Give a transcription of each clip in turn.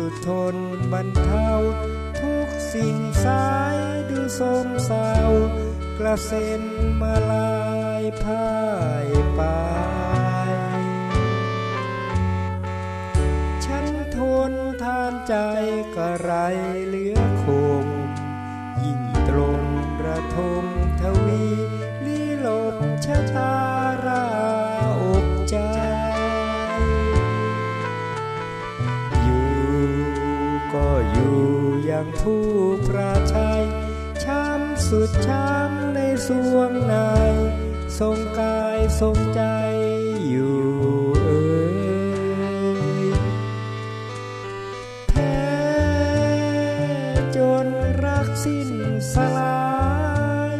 สุดทนบรรเทาทุกสิ่งสายดูสมเศร้ากระเซ็นมาลายพ่ายไป ฉันทนทานใจก็ไรเหลือคง ยิ่งตรงระทมทวีลีลบชะตา อยู่อย่างผู้ประชัย ช้ำสุดช้ำในสวงใน ทรงกายทรงใจอยู่เอ่ยแพ้จนรักสิ้นสลาย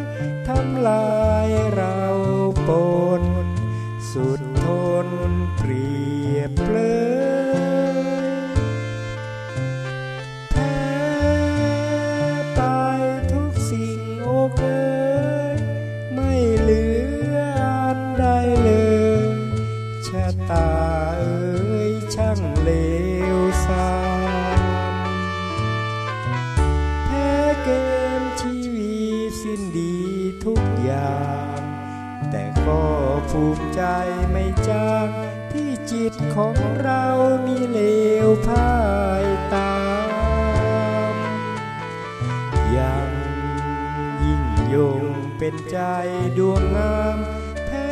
ทำลายเราปน สุดทนเปรียบเลย ตาเอ้ยช่างเลวสามแพ้เกมชีวิตสิ้นดีทุกอย่าง แต่ก็ภูมิใจไม่จางที่จิตของเรามีเลวพ่ายตามยังยิ่งยงเป็นใจดวงงาม แพ้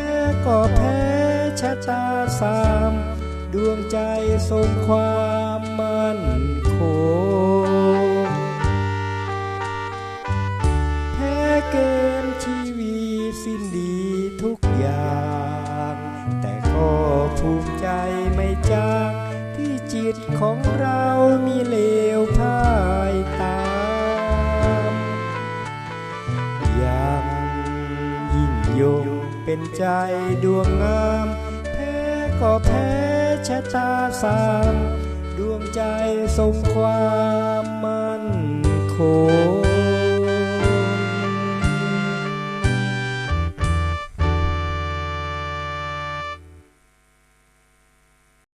ก็แพ้ ชะตาสาม ดวงใจทรงความมั่นคงแพ้เกมชีวิตสิ้นดีทุกอย่าง แต่ก็ภูมิใจไม่จางที่จิตของเรามีเลวพ่ายตามยังยิ่งยงเป็นใจดวงงาม ก็แพ้ชะตาสามดวงใจทรงความ